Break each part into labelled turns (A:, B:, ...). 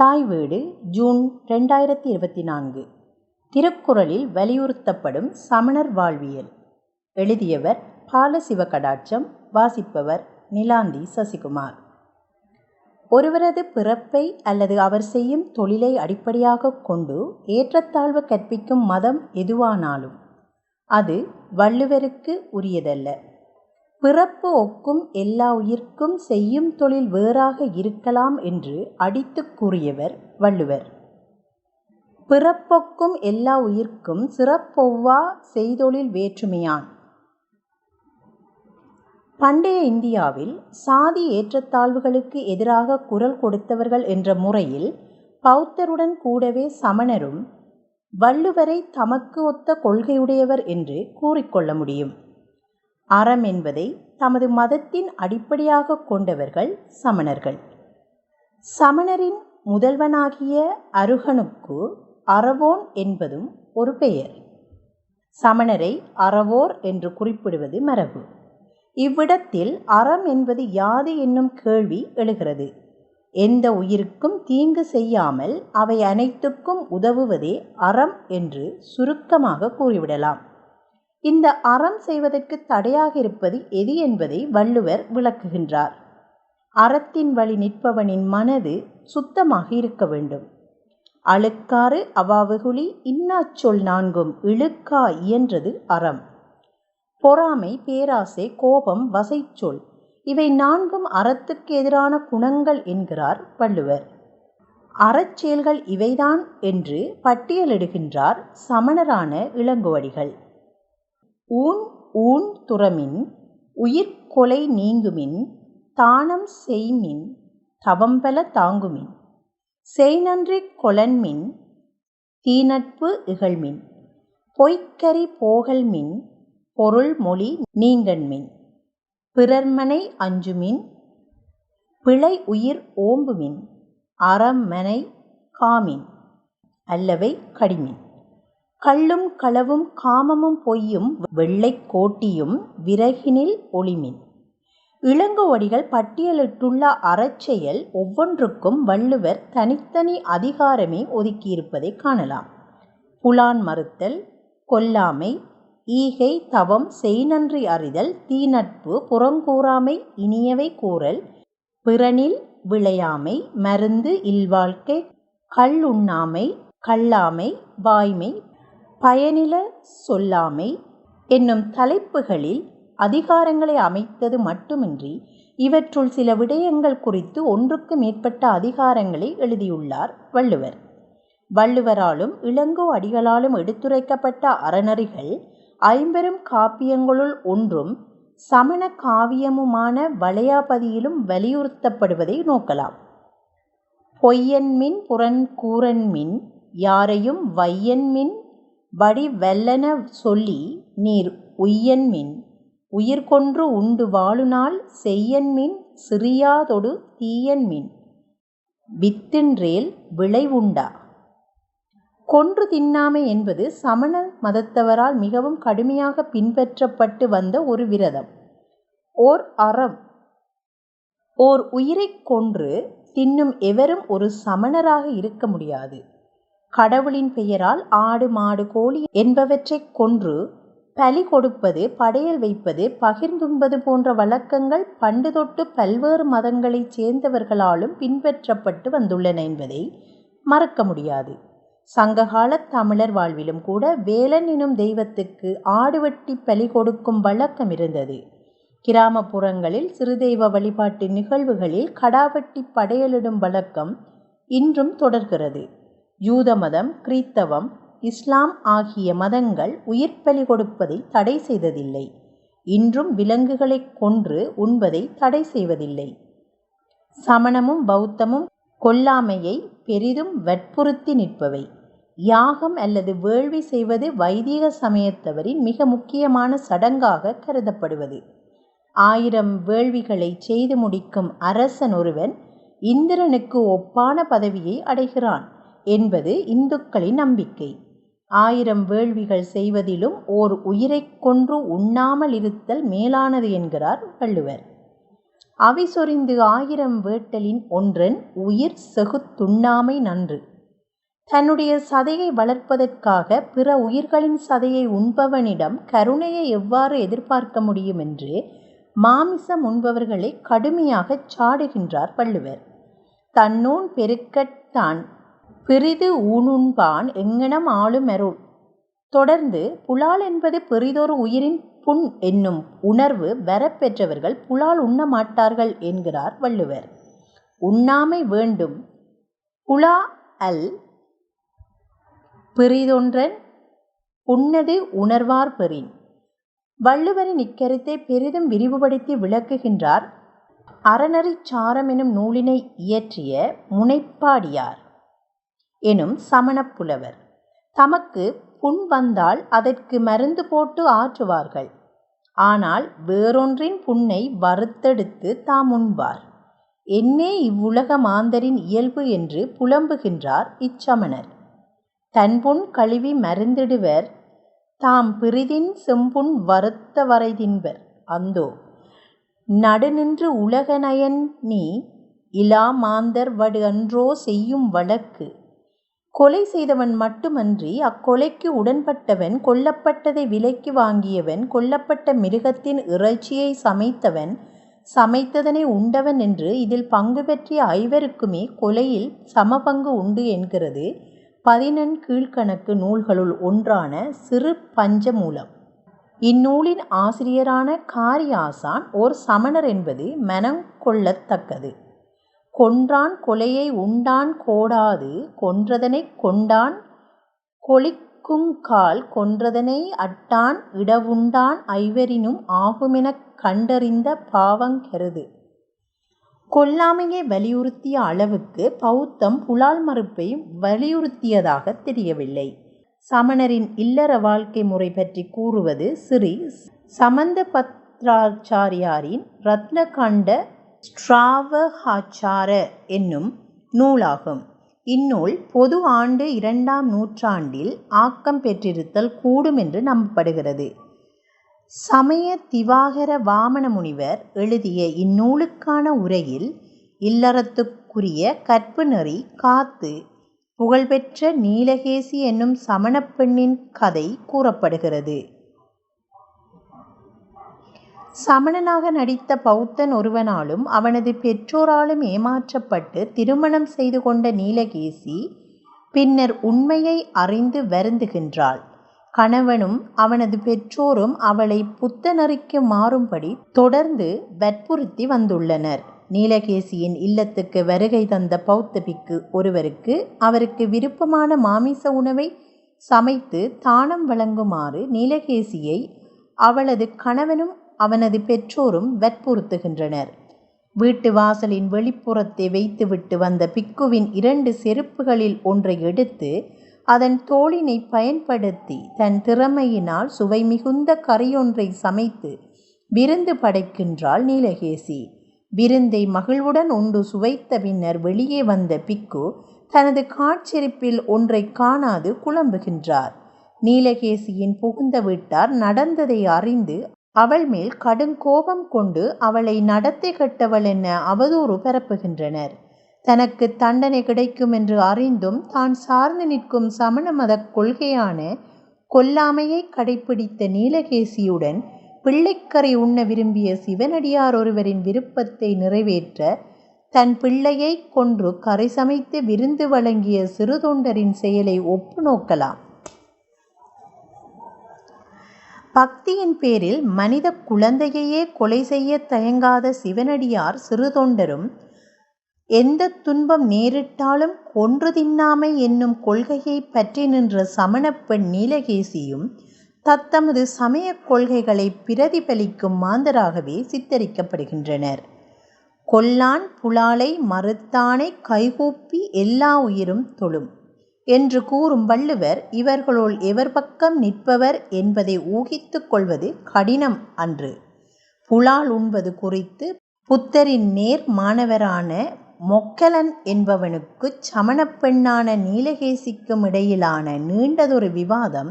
A: தாய் வீடு ஜூன் ரெண்டாயிரத்தி இருபத்தி நான்கு திருக்குறளில் வலியுறுத்தப்படும் சமணர் வாழ்வியல் எழுதியவர் பாலசிவ கடாட்சம் வாசிப்பவர் நிலாந்தி சசிகுமார் ஒருவரது பிறப்பை அல்லது அவர் செய்யும் தொழிலை அடிப்படையாக கொண்டு ஏற்றத்தாழ்வு கற்பிக்கும் மதம் எதுவானாலும் அது வள்ளுவருக்கு உரியதல்ல பிறப்பு ஒக்கும் எல்லா உயிர்க்கும் செய்யும் தொழில் வேறாக இருக்கலாம் என்று அடித்துக் கூறியவர் வள்ளுவர் பிறப்பொக்கும் எல்லா உயிர்க்கும் சிறப்பொவ்வா செய்தொழில் வேற்றுமையான் பண்டைய இந்தியாவில் சாதி ஏற்றத்தாழ்வுகளுக்கு எதிராக குரல் கொடுத்தவர்கள் என்ற முறையில் பௌத்தருடன் கூடவே சமணரும் வள்ளுவரை தமக்கு ஒத்த கொள்கையுடையவர் என்று கூறிக்கொள்ள முடியும் அறம் என்பதை தமது மதத்தின் அடிப்படையாக கொண்டவர்கள் சமணர்கள் சமணரின் முதல்வனாகிய அருகனுக்கு அறவோன் என்பதும் ஒரு பெயர் சமணரை அறவோர் என்று குறிப்பிடுவது மரபு இவ்விடத்தில் அறம் என்பது யாது என்னும் கேள்வி எழுகிறது எந்த உயிருக்கும் தீங்கு செய்யாமல் அவை அனைத்துக்கும் உதவுவதே அறம் என்று சுருக்கமாக கூறிவிடலாம் இந்த அறம் செய்வதற்கு தடையாக இருப்பது எது என்பதை வள்ளுவர் விளக்குகின்றார் அறத்தின் வழி நிற்பவனின் மனது சுத்தமாக இருக்க வேண்டும் அழுக்காறு அவாவகுலி இன்னாச்சொல் நான்கும் இழுக்கா இயன்றது அறம் பொறாமை பேராசை கோபம் வசைச்சொல் இவை நான்கும் அறத்துக்கு எதிரான குணங்கள் என்கிறார் வள்ளுவர் அறச்செயல்கள் இவைதான் என்று பட்டியலிடுகின்றார் சமணரான இளங்குவடிகள் ஊன் ஊன் துறமின் உயிர்க்கொலை நீங்குமின் தானம் செய்மின் தவம்பல தாங்குமின் செய்நன்றி கொளன்மின் தீநட்பு இகழ்மின் பொய்க்கறி போகல்மின் பொருள்மொழி நீங்கண்மின் பிறர்மனை அஞ்சுமின் பிழை உயிர் ஓம்புமின் அறமனை காமின் அல்லவை கடிமின் கள்ளும் களவும் காமமும் பொய்யும் வெள்ளைக் கோட்டியும் விறகினில் ஒளிமின் இளங்கோவடிகள் பட்டியலிட்டுள்ள அறச்செயல் ஒவ்வொன்றுக்கும் வள்ளுவர் தனித்தனி அதிகாரமே ஒதுக்கியிருப்பதை காணலாம் புலான் மறுத்தல் கொல்லாமை ஈகை தவம் செய்நன்றி அறிதல் தீநட்பு புறங்கூறாமை இனியவை கூறல் பிறனில் விளையாமை மருந்து இல்வாழ்க்கை கல்லுண்ணாமை கல்லாமை வாய்மை பயனில சொல்லாமை என்னும் தலைப்புகளில் அதிகாரங்களை அமைத்தது மட்டுமின்றி இவற்றுள் சில விடயங்கள் குறித்து ஒன்றுக்கு மேற்பட்ட அதிகாரங்களை எழுதியுள்ளார் வள்ளுவர் வள்ளுவராலும் இளங்கோ அடிகளாலும் எடுத்துரைக்கப்பட்ட அறநறிகள் ஐம்பெரும் காப்பியங்களுள் ஒன்றும் சமண காவியமுமான வளையாபதியிலும் வலியுறுத்தப்படுவதை நோக்கலாம் பொய்யன்மின் புறன் கூறன்மின் யாரையும் வையன்மின் வடிவெல்லென சொல்லி நீர் உய்யன்மின் உயிர்கொன்று உண்டு வாழுநாள் செய்யன்மின் சிறியாதொடு தீயன்மின் வித்தின்றேல் விளைவுண்டா? கொன்று தின்னாமை என்பது சமண மதத்தவரால் மிகவும் கடுமையாகப் பின்பற்றப்பட்டு வந்த ஒரு விரதம். ஓர் அறம். ஓர் உயிரைக் கொன்று தின்னும் எவரும் ஒரு சமணராக இருக்க முடியாது. கடவுளின் பெயரால் ஆடு மாடு கோழி என்பவற்றைக் கொன்று பலி கொடுப்பது படையல் வைப்பது பகிர்ந்துண்பது போன்ற வழக்கங்கள் பண்டு தொட்டு பல்வேறு மதங்களைச் சேர்ந்தவர்களாலும் பின்பற்றப்பட்டு வந்துள்ளன என்பதை மறக்க முடியாது சங்ககால தமிழர் வாழ்விலும் கூட வேலன் எனும் தெய்வத்துக்கு ஆடுவெட்டி பலி கொடுக்கும் வழக்கம் இருந்தது கிராமப்புறங்களில் சிறுதெய்வ வழிபாட்டு நிகழ்வுகளில் கடாவெட்டி படையலிடும் வழக்கம் இன்றும் தொடர்கிறது யூத மதம் கிறித்தவம் இஸ்லாம் ஆகிய மதங்கள் உயிர்ப்பலி கொடுப்பதை தடை செய்ததில்லை இன்றும் விலங்குகளை கொன்று உண்பதை தடை செய்வதில்லை சமணமும் பௌத்தமும் கொல்லாமையை பெரிதும் வற்புறுத்தி நிற்பவை யாகம் அல்லது வேள்வி செய்வது வைதிக சமயத்தவரின் மிக முக்கியமான சடங்காக கருதப்படுவது ஆயிரம் வேள்விகளை செய்து முடிக்கும் அரசன் ஒருவன் இந்திரனுக்கு ஒப்பான பதவியை அடைகிறான் என்பது இந்துக்களின் நம்பிக்கை ஆயிரம் வேள்விகள் செய்வதிலும் ஓர் உயிரைக் கொன்று உண்ணாமல் இருத்தல் மேலானது என்கிறார் வள்ளுவர் அவிசொறிந்து ஆயிரம் வேட்டலின் ஒன்றன் உயிர் செகுத்துண்ணாமை நன்று தன்னுடைய சதையை வளர்ப்பதற்காக பிற உயிர்களின் சதையை உண்பவனிடம் கருணையை எவ்வாறு எதிர்பார்க்க முடியும் என்று மாமிசம் உண்பவர்களை கடுமையாகச் சாடுகின்றார் வள்ளுவர் தன்னூன் பெருக்கத்தான் பிறிது ஊணுண்பான் எங்ஙனம் அருள் தொடர்ந்து புலால் என்பது பிறிதொரு உயிரின் புண் என்னும் உணர்வு வரப்பெற்றவர்கள் பெற்றவர்கள் புலால் உண்ண மாட்டார்கள் என்கிறார் வள்ளுவர். உண்ணாமை வேண்டும் புலா அல் பிறிதொன்றன் புண்ணது உணர்வார் பெறின். வள்ளுவரின் இக்கருத்தை பெரிதும் விரிவுபடுத்தி விளக்குகின்றார் அறநெறிச் சாரம் எனும் நூலினை இயற்றிய முனைப்பாடியார். எனும் சமணப் புலவர் தமக்கு புண் வந்தால் அதற்கு மருந்து போட்டு ஆற்றுவார்கள் ஆனால் வேறொன்றின் புண்ணை வறுத்தெடுத்து தாம் உண்பார் என்னே இவ்வுலக மாந்தரின் இயல்பு என்று புலம்புகின்றார் இச்சமணர் தன்புண் கழுவி மருந்திடுவர் தாம் பிறிதின் செம்புண் வருத்த வரைதின்பர் அந்தோ நடுநின்று உலகநயன் நீ இலா மாந்தர் வடு அன்றோ செய்யும் வழக்கு கொலை செய்தவன் மட்டுமன்றி அக்கொலைக்கு உடன்பட்டவன் கொல்லப்பட்டதை விலைக்கு வாங்கியவன் கொல்லப்பட்ட மிருகத்தின் இறைச்சியை சமைத்தவன் சமைத்ததனை உண்டவன் என்று இதில் பங்கு பெற்றிய ஐவருக்குமே கொலையில் சம பங்கு உண்டு என்கிறது பதினெண் கீழ்கணக்கு நூல்களுள் ஒன்றான சிறு பஞ்சமூலம் இந்நூலின் ஆசிரியரான காரியாசான் ஓர் சமணர் என்பது மனம் கொள்ளத்தக்கது கொன்றான் கொலையை உண்டான் கோடாது கொன்றதனைக் கொண்டான் கால் கொன்றதனை அட்டான் இடவுண்டான் ஐவரினும் ஆகுமெனக் கண்டறிந்த பாவங் கொல்லாமையை வலியுறுத்திய அளவுக்கு பௌத்தம் புலால் மறுப்பை வலியுறுத்தியதாகத் தெரியவில்லை. சமணரின் இல்லற வாழ்க்கை முறை பற்றி கூறுவது ஸ்ரீ சமந்தபத்ராச்சாரியாரின் பத்ராச்சாரியாரின் காண்ட ஸ்ட்ராவஹாச்சார என்னும் நூலாகும். இந்நூல் பொது ஆண்டு இரண்டாம் நூற்றாண்டில் ஆக்கம் பெற்றிருத்தல் கூடுமென்று நம்பப்படுகிறது. சமய திவாகர வாமன முனிவர் எழுதிய இந்நூலுக்கான உரையில் இல்லறத்துக்குரிய கற்பு நெறி காத்து புகழ்பெற்ற நீலகேசி என்னும் சமணப்பெண்ணின் கதை கூறப்படுகிறது. சமணனாக நடித்த பௌத்தன் ஒருவனாலும் அவனது பெற்றோராலும் ஏமாற்றப்பட்டு திருமணம் செய்து கொண்ட நீலகேசி பின்னர் உண்மையை அறிந்து வருந்துகின்றாள் கணவனும் அவனது பெற்றோரும் அவளை புத்தநறிக்கு மாறும்படி தொடர்ந்து வற்புறுத்தி வந்துள்ளனர் நீலகேசியின் இல்லத்துக்கு வருகை தந்த பௌத்த பிக்கு ஒருவருக்கு அவருக்கு விருப்பமான மாமிச உணவை சமைத்து தானம் வழங்குமாறு நீலகேசியை அவளது கணவனும் அவனது பெற்றோரும் வற்புறுத்துகின்றனர் வீட்டு வாசலின் வெளிப்புறத்தை வைத்துவிட்டு வந்த பிக்குவின் இரண்டு செருப்புகளில் ஒன்றை எடுத்து அதன் தோளினை பயன்படுத்தி தன் திறமையினால் சுவை மிகுந்த கரையொன்றை சமைத்து விருந்து படைக்கின்றாள் நீலகேசி விருந்தை மகிழ்வுடன் உண்டு சுவைத்த பின்னர் வெளியே வந்த பிக்கு தனது காட்சிருப்பில் ஒன்றை காணாது குழம்புகின்றார் நீலகேசியின் புகுந்த வீட்டார் நடந்ததை அறிந்து அவள் மேல் கடுங்கோபம் கொண்டு அவளை நடத்தை கட்டவள் என அவதூறு பரப்புகின்றனர் தனக்கு தண்டனை கிடைக்கும் என்று அறிந்தும் தான் சார்ந்து நிற்கும் சமண மத கொள்கையான கொல்லாமையை கடைபிடித்த நீலகேசியுடன் பிள்ளைக்கரை உண்ண விரும்பிய சிவனடியார் ஒருவரின் விருப்பத்தை நிறைவேற்ற தன் பிள்ளையை கொன்று கரை சமைத்து விருந்து வழங்கிய சிறுதொண்டரின் செயலை ஒப்பு நோக்கலாம் பக்தியின் பேரில் மனித குழந்தையையே கொலை செய்ய தயங்காத சிவனடியார் சிறு தொண்டரும் எந்த துன்பம் நேரிட்டாலும் கொன்று தின்னாமை என்னும் கொள்கையை பற்றி நின்ற சமணப்பெண் நீலகேசியும் தத்தமது சமய கொள்கைகளை பிரதிபலிக்கும் மாந்தராகவே சித்தரிக்கப்படுகின்றனர் கொல்லான் புலாலை மறுத்தானை கைகூப்பி எல்லா உயிரும் தொழும் என்று கூறும் வள்ளுவர் இவர்களுள் எவர் பக்கம் நிற்பவர் என்பதை ஊகித்து கொள்வது கடினம் அன்று புலால் உண்பது குறித்து புத்தரின் நேர் மாணவரான மொக்கலன் என்பவனுக்கு சமணப் பெண்ணான நீலகேசிக்கும் இடையிலான நீண்டதொரு விவாதம்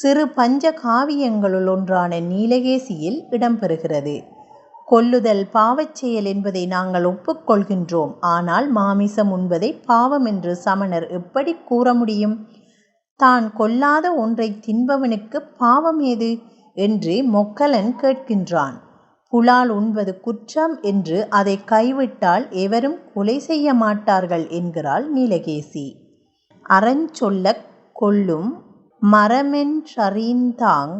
A: சிறு பஞ்ச காவியங்களுள் ஒன்றான நீலகேசியில் இடம்பெறுகிறது கொல்லுதல் பாவச் செயல் என்பதை நாங்கள் ஒப்புக்கொள்கின்றோம் ஆனால் மாமிசம் உண்பதை பாவம் என்று சமணர் எப்படி கூற முடியும் தான் கொல்லாத ஒன்றை தின்பவனுக்கு பாவம் எது என்று மொக்கலன் கேட்கின்றான் புலால் உண்பது குற்றம் என்று அதை கைவிட்டால் எவரும் கொலை செய்ய மாட்டார்கள் என்கிறாள் நீலகேசி அறஞ்சொல்ல கொல்லும் மரமென்றறிந்தாங்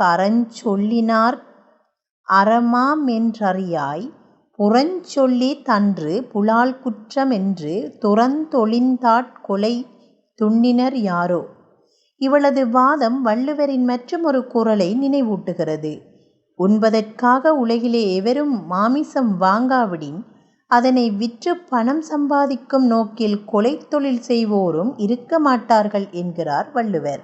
A: கரஞ்சொல்லினார் அறமாமென்றறியாய் புறஞ்சொல்லி தன்று புலால் குற்றம் துறந்தொழிந்தாட் கொலை துண்ணினர் யாரோ? இவளது வாதம் வள்ளுவரின் மற்றும் ஒரு குரலை நினைவூட்டுகிறது. உண்பதற்காக உலகிலே எவரும் மாமிசம் வாங்காவிடின் அதனை விற்று பணம் சம்பாதிக்கும் நோக்கில் கொலை தொழில் செய்வோரும் இருக்க மாட்டார்கள் என்கிறார் வள்ளுவர்.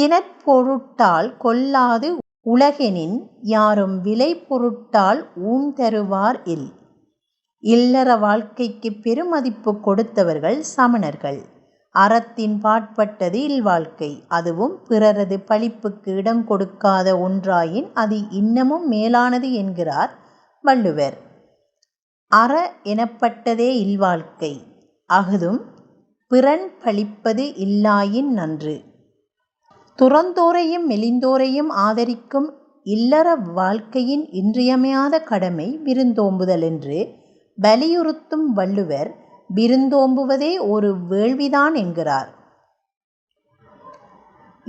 A: தினற்பொருட்டால் கொல்லாது உலகெனின் யாரும் விலை பொருட்டால் ஊன் தருவார் இல் இல்லற வாழ்க்கைக்கு பெருமதிப்பு கொடுத்தவர்கள் சமணர்கள் அறத்தின் பாட்பட்டது இல்வாழ்க்கை அதுவும் பிறரது பழிப்புக்கு இடம் கொடுக்காத ஒன்றாயின் அது இன்னமும் மேலானது என்கிறார் வள்ளுவர் அற எனப்பட்டதே இல்வாழ்க்கை அஃதும் பிறன் பழிப்பது இல்லாயின் நன்று துறந்தோரையும் மெலிந்தோரையும் ஆதரிக்கும் இல்லற வாழ்க்கையின் இன்றியமையாத கடமை விருந்தோம்புதல் என்று வலியுறுத்தும் வள்ளுவர் விருந்தோம்புவதே ஒரு வேள்விதான் என்கிறார்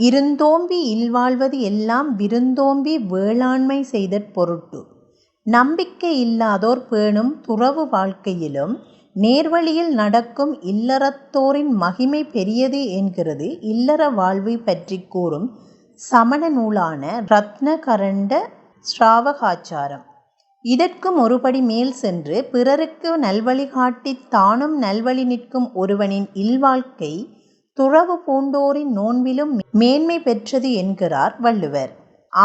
A: இருந்தோம்பி இல்வாழ்வது எல்லாம் விருந்தோம்பி வேளாண்மை செய்த பொருட்டு நம்பிக்கை இல்லாதோர் பேணும் துறவு வாழ்க்கையிலும் நேர்வழியில் நடக்கும் இல்லறத்தோரின் மகிமை பெரியது என்கிறது இல்லற வாழ்வை பற்றி கூறும் சமண நூலான ரத்னகரண்ட ஸ்ராவகாச்சாரம் இதற்கும் ஒருபடி மேல் சென்று பிறருக்கு நல்வழி காட்டி தானும் நல்வழி நிற்கும் ஒருவனின் இல்வாழ்க்கை துறவு பூண்டோரின் நோன்பிலும் மேன்மை பெற்றது என்கிறார் வள்ளுவர்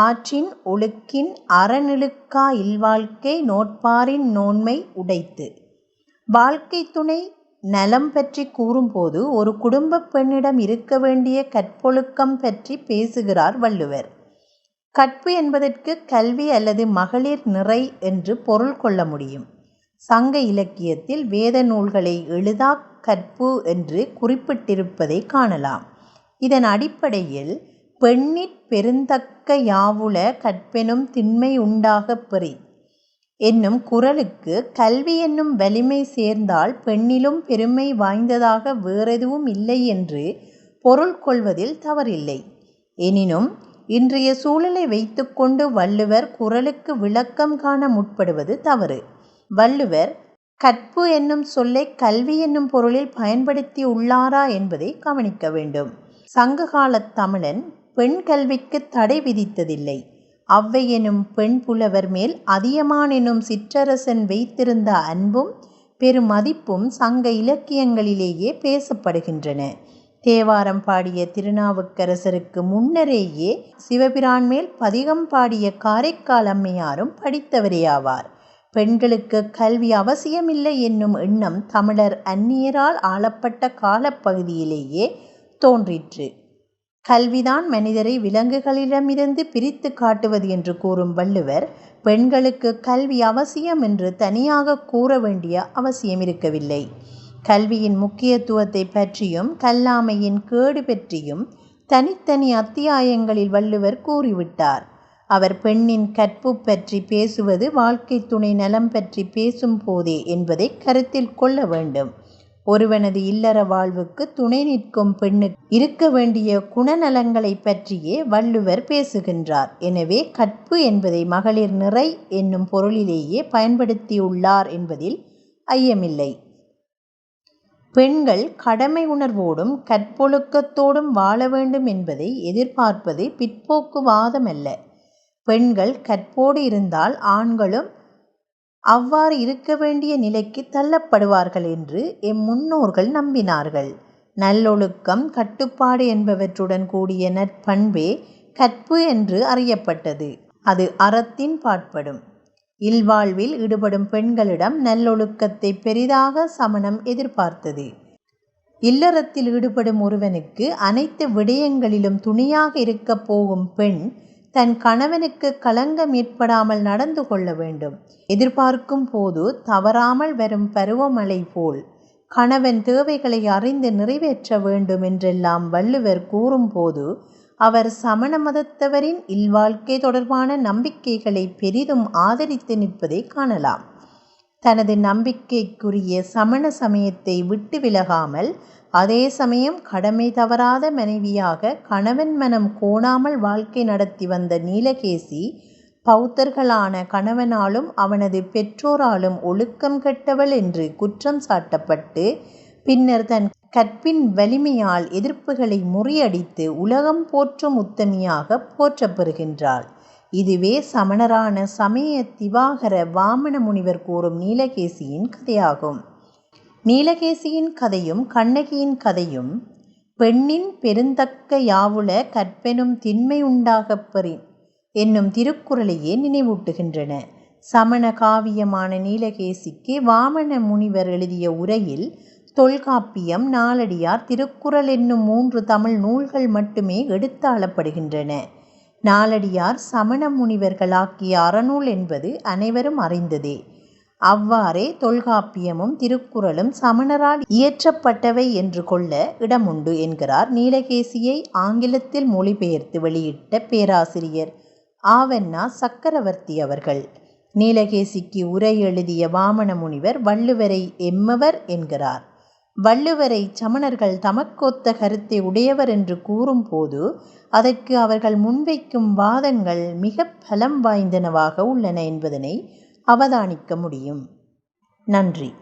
A: ஆற்றின் ஒழுக்கின் அறநிழுக்கா இல்வாழ்க்கை நோட்பாரின் நோன்மை உடைத்து வாழ்க்கை துணை நலம் பற்றி கூறும்போது ஒரு குடும்ப பெண்ணிடம் இருக்க வேண்டிய கற்பொழுக்கம் பற்றி பேசுகிறார் வள்ளுவர் கற்பு என்பதற்கு கல்வி அல்லது மகளிர் நிறை என்று பொருள் கொள்ள முடியும் சங்க இலக்கியத்தில் வேத நூல்களை எழுதா கற்பு என்று குறிப்பிட்டிருப்பதை காணலாம் இதன் அடிப்படையில் பெண்ணிற் பெருந்தக்க யாவுல கற்பெனும் திண்மை உண்டாகப் பெறி என்னும் குரலுக்கு கல்வி என்னும் வலிமை சேர்ந்தால் பெண்ணிலும் பெருமை வாய்ந்ததாக வேறெதுவும் இல்லை என்று பொருள் கொள்வதில் தவறில்லை. எனினும் இன்றைய சூழலை வைத்துக்கொண்டு வள்ளுவர் குறளுக்கு விளக்கம் காண முற்படுவது தவறு. வள்ளுவர் கற்பு என்னும் சொல்லை கல்வி என்னும் பொருளில் பயன்படுத்தி உள்ளாரா என்பதை கவனிக்க வேண்டும். சங்ககாலத் தமிழன் பெண் கல்விக்குத் தடை விதித்ததில்லை. அவ்வையெனும் பெண் புலவர் மேல் அதியமானெனும் சிற்றரசன் வைத்திருந்த அன்பும் பெருமதிப்பும் சங்க இலக்கியங்களிலேயே பேசப்படுகின்றன தேவாரம் பாடிய திருநாவுக்கரசருக்கு முன்னரேயே சிவபிரான் மேல் பதிகம் பாடிய காரைக்கால் அம்மையாரும் படித்தவரேயாவார் பெண்களுக்கு கல்வி அவசியமில்லை என்னும் எண்ணம் தமிழர் அந்நியரால் ஆளப்பட்ட காலப்பகுதியிலேயே தோன்றிற்று கல்விதான் மனிதரை விலங்குகளிடமிருந்து பிரித்து காட்டுவது என்று கூறும் வள்ளுவர் பெண்களுக்கு கல்வி அவசியம் என்று தனியாக கூற வேண்டிய அவசியம் இருக்கவில்லை கல்வியின் முக்கியத்துவத்தை பற்றியும் கல்லாமையின் கேடு பற்றியும் தனித்தனி அத்தியாயங்களில் வள்ளுவர் கூறிவிட்டார் அவர் பெண்ணின் கற்பு பற்றி பேசுவது வாழ்க்கை துணை நலம் பற்றி பேசும் போதே என்பதை கருத்தில் கொள்ள வேண்டும் ஒருவனது இல்லற வாழ்வுக்கு துணை நிற்கும் பெண்ணு இருக்க வேண்டிய குணநலங்களை பற்றியே வள்ளுவர் பேசுகின்றார் எனவே கற்பு என்பதை மகளிர் நிறை என்னும் பொருளிலேயே பயன்படுத்தியுள்ளார் என்பதில் ஐயமில்லை பெண்கள் கடமை உணர்வோடும் கற்பொழுக்கத்தோடும் வாழ வேண்டும் என்பதை எதிர்பார்ப்பது பிற்போக்குவாதமல்ல பெண்கள் கற்போடு இருந்தால் ஆண்களும் அவ்வாறு இருக்க வேண்டிய நிலைக்கு தள்ளப்படுவார்கள் என்று எம் முன்னோர்கள் நம்பினார்கள் நல்லொழுக்கம் கட்டுப்பாடு என்பவற்றுடன் கூடிய நற்பண்பே கற்பு என்று அறியப்பட்டது அது அறத்தின் பாட்படும் இல்வாழ்வில் ஈடுபடும் பெண்களிடம் நல்லொழுக்கத்தை பெரிதாக சமணம் எதிர்பார்த்தது இல்லறத்தில் ஈடுபடும் ஒருவனுக்கு அனைத்து விடயங்களிலும் துணியாக இருக்கப் போகும் பெண் தன் கணவனுக்கு களங்கம் ஏற்படாமல் நடந்து கொள்ள வேண்டும் எதிர்பார்க்கும் போது தவறாமல் வரும் பருவமழை போல் கணவன் தேவைகளை அறிந்து நிறைவேற்ற வேண்டும் என்றெல்லாம் வள்ளுவர் கூறும்போது அவர் சமண மதத்தவரின் இல்வாழ்க்கை தொடர்பான நம்பிக்கைகளை பெரிதும் ஆதரித்து நிற்பதை காணலாம் தனது நம்பிக்கைக்குரிய சமண சமயத்தை விட்டு விலகாமல் அதே சமயம் கடமை தவறாத மனைவியாக கணவன் மனம் கோணாமல் வாழ்க்கை நடத்தி வந்த நீலகேசி பௌத்தர்களான கணவனாலும் அவனது பெற்றோராலும் ஒழுக்கம் கெட்டவள் என்று குற்றம் சாட்டப்பட்டு பின்னர் தன் கற்பின் வலிமையால் எதிர்ப்புகளை முறியடித்து உலகம் போற்றும் உத்தமியாக போற்றப்பெறுகின்றாள் இதுவே சமணரான சமய திவாகர வாமன முனிவர் கூறும் நீலகேசியின் கதையாகும் நீலகேசியின் கதையும் கண்ணகியின் கதையும் பெண்ணின் பெருந்தக்க யாவுல கற்பெனும் திண்மை உண்டாகப்பெறின் என்னும் திருக்குறளையே நினைவூட்டுகின்றன சமண காவியமான நீலகேசிக்கு வாமன முனிவர் எழுதிய உரையில் தொல்காப்பியம் நாளடியார் திருக்குறள் என்னும் மூன்று தமிழ் நூல்கள் மட்டுமே எடுத்தாளப்படுகின்றன நாலடியார் சமண முனிவர்களாக்கிய அறநூல் என்பது அனைவரும் அறிந்ததே அவ்வாறே தொல்காப்பியமும் திருக்குறளும் சமணரால் இயற்றப்பட்டவை என்று கொள்ள இடமுண்டு என்கிறார் நீலகேசியை ஆங்கிலத்தில் மொழிபெயர்த்து வெளியிட்ட பேராசிரியர் ஆவண்ணா சக்கரவர்த்தி அவர்கள் நீலகேசிக்கு உரை எழுதிய வாமன முனிவர் வள்ளுவரை எம்மவர் என்கிறார் வள்ளுவரை சமணர்கள் தமக்கொத்த கருத்தை உடையவர் என்று கூறும்போது அதற்கு அவர்கள் முன்வைக்கும் வாதங்கள் மிக பலம் வாய்ந்தனவாக உள்ளன என்பதனை அவதானிக்க முடியும் நன்றி